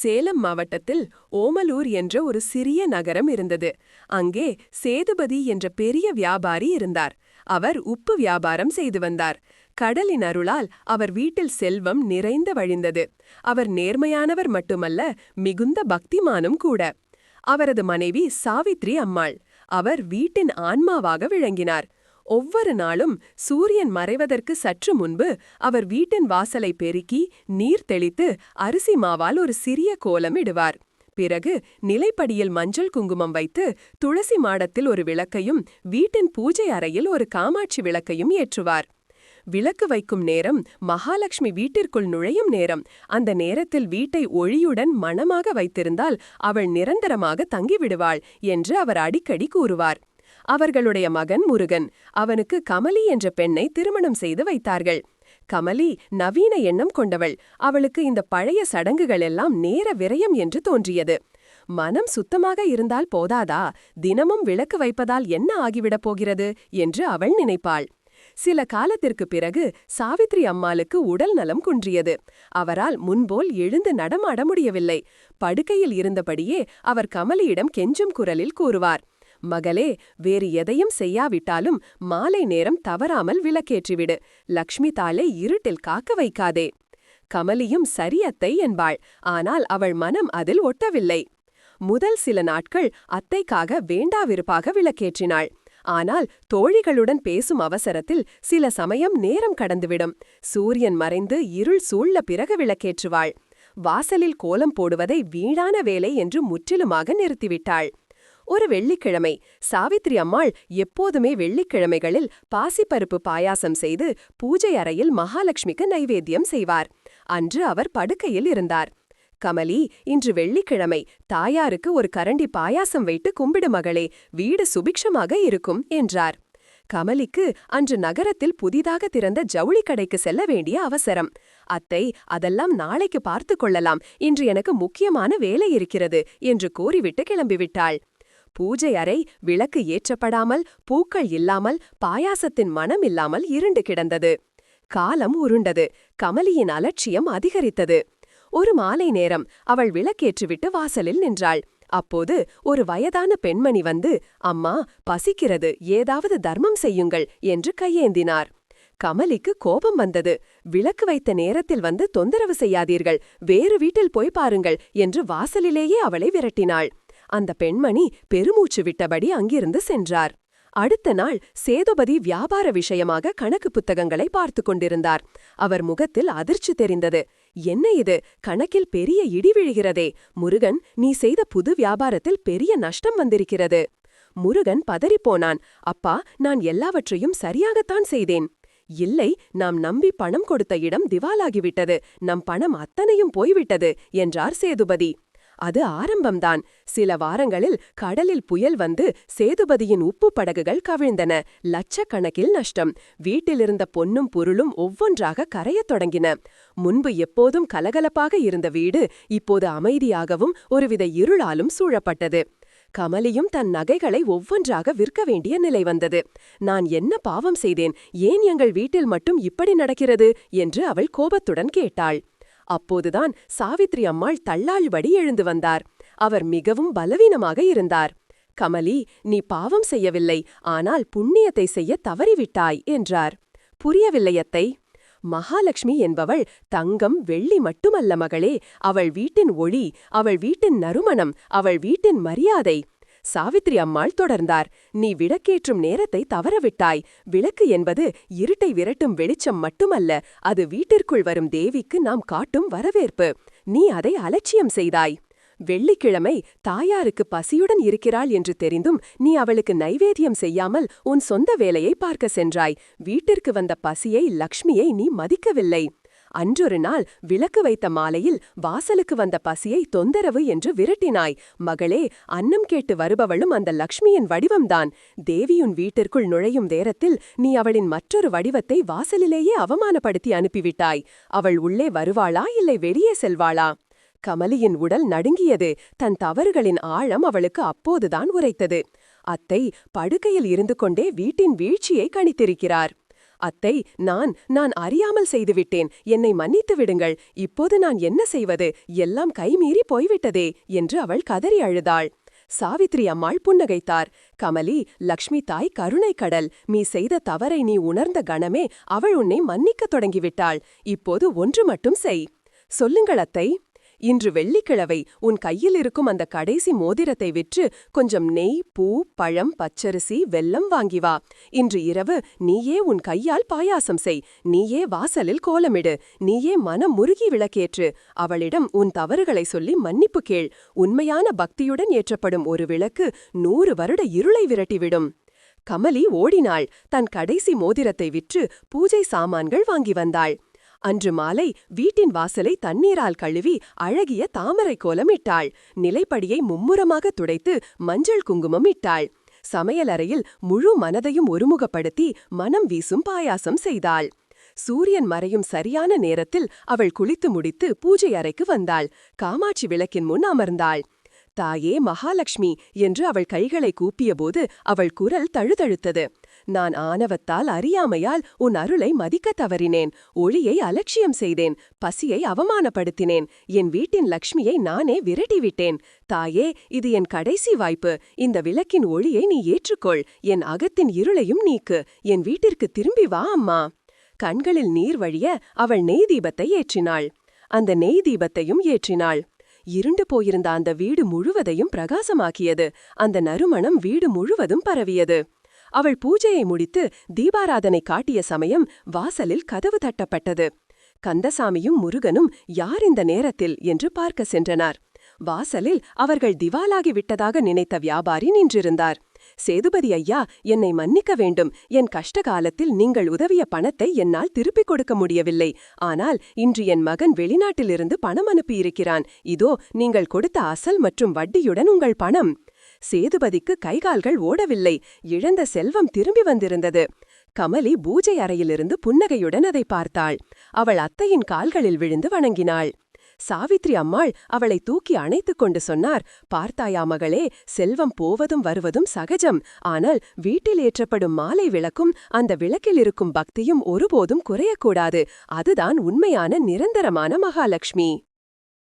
சேலம் மாவட்டத்தில் ஓமலூர் என்ற ஒரு சிறிய நகரம் இருந்தது. அங்கே சேதுபதி என்ற பெரிய வியாபாரி இருந்தார். அவர் உப்பு வியாபாரம் செய்து வந்தார். கடலின் அருளால் அவர் வீட்டில் செல்வம் நிறைந்த வழிந்தது. அவர் நேர்மையானவர் மட்டுமல்ல மிகுந்த பக்திமானும் கூட. அவரது மனைவி சாவித்ரி அம்மாள். அவர் வீட்டின் ஆன்மாவாக விளங்கினார். ஒவ்வொரு நாளும் சூரியன் மறைவதற்கு சற்று முன்பு அவர் வீட்டின் வாசலை பெருக்கி நீர் தெளித்து அரிசி மாவால் ஒரு சிறிய கோலம் இடுவார். பிறகு நிலைப்படியில் மஞ்சள் குங்குமம் வைத்து துளசி மாடத்தில் ஒரு விளக்கையும் வீட்டின் பூஜை அறையில் ஒரு காமாட்சி விளக்கையும் ஏற்றுவார். விளக்கு வைக்கும் நேரம் மகாலட்சுமி வீட்டிற்குள் நுழையும் நேரம். அந்த நேரத்தில் வீட்டை ஒளியுடன் மணமாக வைத்திருந்தால் அவள் நிரந்தரமாக தங்கிவிடுவாள் என்று அவர் அடிக்கடி கூறுவார். அவர்களுடைய மகன் முருகன். அவனுக்கு கமலி என்ற பெண்ணை திருமணம் செய்து வைத்தார்கள். கமலி நவீன எண்ணம் கொண்டவள். அவளுக்கு இந்த பழைய சடங்குகள் எல்லாம் நேர விரயம் என்று தோன்றியது. மனம் சுத்தமாக இருந்தால் போதாதா? தினமும் விளக்கு வைப்பதால் என்ன ஆகிவிடப் போகிறது? என்று அவள் நினைப்பாள். சில காலத்திற்கு பிறகு சாவித்ரி அம்மாளுக்கு உடல் நலம் குன்றியது. அவரால் முன்போல் எழுந்து நடமாட முடியவில்லை. படுக்கையில் இருந்தபடியே அவர் கமலியிடம் கெஞ்சும் குரலில் கூறுவார். மகளே வேறு எதையும் செய்யாவிட்டாலும் மாலை நேரம் தவறாமல் விளக்கேற்றிவிடு. லக்ஷ்மி தாளை இருட்டில் காக்க வைக்காதே. கமலியும் சரியத்தை என்பாள். ஆனால் அவள் மனம் அதில் ஒட்டவில்லை. முதல் சில நாட்கள் அத்தைக்காக வேண்டாவிருப்பாக விளக்கேற்றினாள். ஆனால் தோழிகளுடன் பேசும் அவசரத்தில் சில சமயம் நேரம் கடந்துவிடும். சூரியன் மறைந்து இருள் சூழ்ல பிறகு விளக்கேற்றுவாள். வாசலில் கோலம் போடுவதை வீணான வேலை என்று முற்றிலுமாக நிறுத்திவிட்டாள். ஒரு வெள்ளிக்கிழமை. சாவித்ரி அம்மாள் எப்போதுமே வெள்ளிக்கிழமைகளில் பாசிப்பருப்பு பாயாசம் செய்து பூஜை அறையில் மகாலட்சுமிக்கு நைவேத்தியம் செய்வார். அன்று அவர் படுக்கையில் இருந்தார். கமலி இன்று வெள்ளிக்கிழமை தாயாருக்கு ஒரு கரண்டி பாயாசம் வைத்து கும்பிடு மகளே வீடு சுபிக்ஷமாக இருக்கும் என்றார். கமலிக்கு அன்று நகரத்தில் புதிதாக திறந்த ஜவுளி கடைக்கு செல்ல வேண்டிய அவசரம். அத்தை அதெல்லாம் நாளைக்கு பார்த்து கொள்ளலாம். இன்று எனக்கு முக்கியமான வேலை இருக்கிறது என்று கூறிவிட்டு கிளம்பிவிட்டாள். பூஜை அறை விளக்கு ஏற்றப்படாமல் பூக்கள் இல்லாமல் பாயாசத்தின் மனம் இல்லாமல் இருண்டு கிடந்தது. காலம் உருண்டது. கமலியின் அலட்சியம் அதிகரித்தது. ஒரு மாலை நேரம் அவள் விளக்கேற்றிவிட்டு வாசலில் நின்றாள். அப்போது ஒரு வயதான பெண்மணி வந்து அம்மா பசிக்கிறது. ஏதாவது தர்மம் செய்யுங்கள் என்று கையேந்தினார். கமலிக்கு கோபம் வந்தது. விளக்கு வைத்த நேரத்தில் வந்து தொந்தரவு செய்யாதீர்கள். வேறு வீட்டில் போய் பாருங்கள் என்று வாசலிலேயே அவளை விரட்டினாள். அந்த பெண்மணி பெருமூச்சு விட்டபடி அங்கிருந்து சென்றார். அடுத்த நாள் சேதுபதி வியாபார விஷயமாக கணக்கு புத்தகங்களை பார்த்து கொண்டிருந்தார். அவர் முகத்தில் அதிர்ச்சி தெரிந்தது. என்ன இது? கணக்கில் பெரிய இடி விழுகிறதே. முருகன் நீ செய்த புது வியாபாரத்தில் பெரிய நஷ்டம் வந்திருக்கிறது. முருகன் பதறிப்போனான். அப்பா நான் எல்லாவற்றையும் சரியாகத்தான் செய்தேன். இல்லை நாம் நம்பி பணம் கொடுத்த இடம் திவாலாகிவிட்டது. நம் பணம் அத்தனையும் போய்விட்டது என்றார் சேதுபதி. அது ஆரம்பம்தான். சில வாரங்களில் கடலில் புயல் வந்து சேதுபதியின் உப்பு படகுகள் கவிழ்ந்தன. லட்சக்கணக்கில் நஷ்டம். வீட்டிலிருந்த பொன்னும் பொருளும் ஒவ்வொன்றாக கரையத் தொடங்கின. முன்பு எப்போதும் கலகலப்பாக இருந்த வீடு இப்போது அமைதியாகவும் ஒருவித இருளாலும் சூழப்பட்டது. கமலியும் தன் நகைகளை ஒவ்வொன்றாக விற்க வேண்டிய நிலை வந்தது. நான் என்ன பாவம் செய்தேன்? ஏன் எங்கள் வீட்டில் மட்டும் இப்படி நடக்கிறது? என்று அவள் கோபத்துடன் கேட்டாள். அப்போதுதான் சாவித்ரி அம்மாள் தள்ளாழ்படி எழுந்து வந்தார். அவர் மிகவும் பலவீனமாக இருந்தார். கமலி நீ பாவம் செய்யவில்லை. ஆனால் புண்ணியத்தை செய்ய தவறிவிட்டாய் என்றார். புரியவில்லையத்தை மகாலட்சுமி என்பவள் தங்கம் வெள்ளி மட்டுமல்ல மகளே. அவள் வீட்டின் ஒளி அவள் வீட்டின் நறுமணம் அவள் வீட்டின் மரியாதை. சாவித்ரி அம்மாள் தொடர்ந்தார். நீ விளக்கேற்றும் நேரத்தை தவறவிட்டாய். விளக்கு என்பது இருட்டை விரட்டும் வெளிச்சம் மட்டுமல்ல அது வீட்டிற்குள் வரும் தேவிக்கு நாம் காட்டும் வரவேற்பு. நீ அதை அலட்சியம் செய்தாய். வெள்ளிக்கிழமை தாயாருக்கு பசியுடன் இருக்கிறாள் என்று தெரிந்தும் நீ அவளுக்கு நைவேத்தியம் செய்யாமல் உன் சொந்த வேலையை பார்க்க சென்றாய். வீட்டிற்கு வந்த பசியை லக்ஷ்மியை நீ மதிக்கவில்லை. அன்றொரு நாள் விளக்கு வைத்த மாலையில் வாசலுக்கு வந்த பசியை தொந்தரவு என்று விரட்டினாய். மகளே அன்னம் கேட்டு வருபவளும் அந்த லக்ஷ்மியின் வடிவம்தான். தேவியுன் வீட்டிற்குள் நுழையும் நேரத்தில் நீ அவளின் மற்றொரு வடிவத்தை வாசலிலேயே அவமானப்படுத்தி அனுப்பிவிட்டாய். அவள் உள்ளே வருவாளா இல்லை வெளியே செல்வாளா? கமலியின் உடல் நடுங்கியது. தன் தவறுகளின் ஆழம் அவளுக்கு அப்போதுதான் உரைத்தது. அத்தை படுக்கையில் இருந்து கொண்டே வீட்டின் வீழ்ச்சியை கணித்திருக்கிறார். அத்தை நான் நான் அறியாமல் செய்துவிட்டேன். என்னை மன்னித்து விடுங்கள். இப்போது நான் என்ன செய்வது? எல்லாம் கைமீறி போய்விட்டதே என்று அவள் கதறி அழுதாள். சாவித்ரி அம்மாள் புன்னகைத்தார். கமலி லக்ஷ்மி தாய் கருணை கடல். நீ செய்த தவறை நீ உணர்ந்த கணமே அவள் உன்னை மன்னிக்கத் தொடங்கிவிட்டாள். இப்போது ஒன்று மட்டும் செய். சொல்லுங்கள் அத்தை. இன்று வெள்ளிக்கிழவை உன் கையில் இருக்கும் அந்த கடைசி மோதிரத்தை விற்று கொஞ்சம் நெய் பூ பழம் பச்சரிசி வெல்லம் வாங்கி வா. இன்று இரவு நீயே உன் கையால் பாயாசம் செய். நீயே வாசலில் கோலமிடு. நீயே மனம் முருகி விளக்கேற்று. அவளிடம் உன் தவறுகளை சொல்லி மன்னிப்பு கேள். உண்மையான பக்தியுடன் ஏற்றப்படும் ஒரு விளக்கு நூறு வருட இருளை விரட்டிவிடும். கமலி ஓடினாள். தன் கடைசி மோதிரத்தை விற்று பூஜை சாமான்கள் வாங்கி வந்தாள். அன்று மாலை வீட்டின் வாசலை தண்ணீரால் கழுவி அழகிய தாமரை கோலம் இட்டாள். நிலைப்படியை மும்முரமாக துடைத்து மஞ்சள் குங்குமம் இட்டாள். சமையலறையில் முழு மனதையும் ஒருமுகப்படுத்தி மனம் வீசும் பாயாசம் செய்தாள். சூரியன் மறையும் சரியான நேரத்தில் அவள் குளித்து முடித்து பூஜை அறைக்கு வந்தாள். காமாட்சி விளக்கின் முன் அமர்ந்தாள். தாயே மகாலட்சுமி என்று அவள் கைகளை கூப்பியபோது அவள் குரல் தழுதழுத்தது. நான் ஆணவத்தால் அறியாமையால் உன் அருளை மதிக்கத் தவறினேன். ஒளியை அலட்சியம் செய்தேன். பசியை அவமானப்படுத்தினேன். என் வீட்டின் லக்ஷ்மியை நானே விரட்டிவிட்டேன். தாயே இது என் கடைசி வாய்ப்பு. இந்த விளக்கின் ஒளியை நீ ஏற்றுக்கொள். என் அகத்தின் இருளையும் நீக்கு. என் வீட்டிற்கு திரும்பி வா அம்மா. கண்களில் நீர் வழிய அவள் நெய் தீபத்தை ஏற்றினாள். அந்த நெய் தீபத்தையும் ஏற்றினாள். இருண்டு போயிருந்த அந்த வீடு முழுவதையும் பிரகாசமாக்கியது. அந்த நறுமணம் வீடு முழுவதும் பரவியது. அவள் பூஜையை முடித்து தீபாராதனை காட்டிய சமயம் வாசலில் கதவு தட்டப்பட்டது. கந்தசாமியும் முருகனும் யார் இந்த நேரத்தில் என்று பார்க்க சென்றனர். வாசலில் அவர்கள் திவாலாகி விட்டதாக நினைத்த வியாபாரி நின்றிருந்தார். சேதுபதி ஐயா என்னை மன்னிக்க வேண்டும். என் கஷ்ட காலத்தில் நீங்கள் உதவிய பணத்தை என்னால் திருப்பிக் கொடுக்க முடியவில்லை. ஆனால் இன்று என் மகன் வெளிநாட்டிலிருந்து பணம் அனுப்பியிருக்கிறான். இதோ நீங்கள் கொடுத்த அசல் மற்றும் வட்டியுடன் உங்கள் பணம். சேதுபதிக்கு கைகால்கள் ஓடவில்லை. இழந்த செல்வம் திரும்பி வந்திருந்தது. கமலி பூஜை அறையிலிருந்து புன்னகையுடன் அதை பார்த்தாள். அவள் அத்தையின் கால்களில் விழுந்து வணங்கினாள். சாவித்ரி அம்மாள் அவளை தூக்கி அணைத்துக் கொண்டு சொன்னார் பார்த்தாயா மகளே செல்வம் போவதும் வருவதும் சகஜம். ஆனால் வீட்டில் ஏற்றப்படும் மாலை விளக்கும் அந்த விளக்கில் இருக்கும் பக்தியும் ஒருபோதும் குறையக்கூடாது. அதுதான் உண்மையான நிரந்தரமான மகாலட்சுமி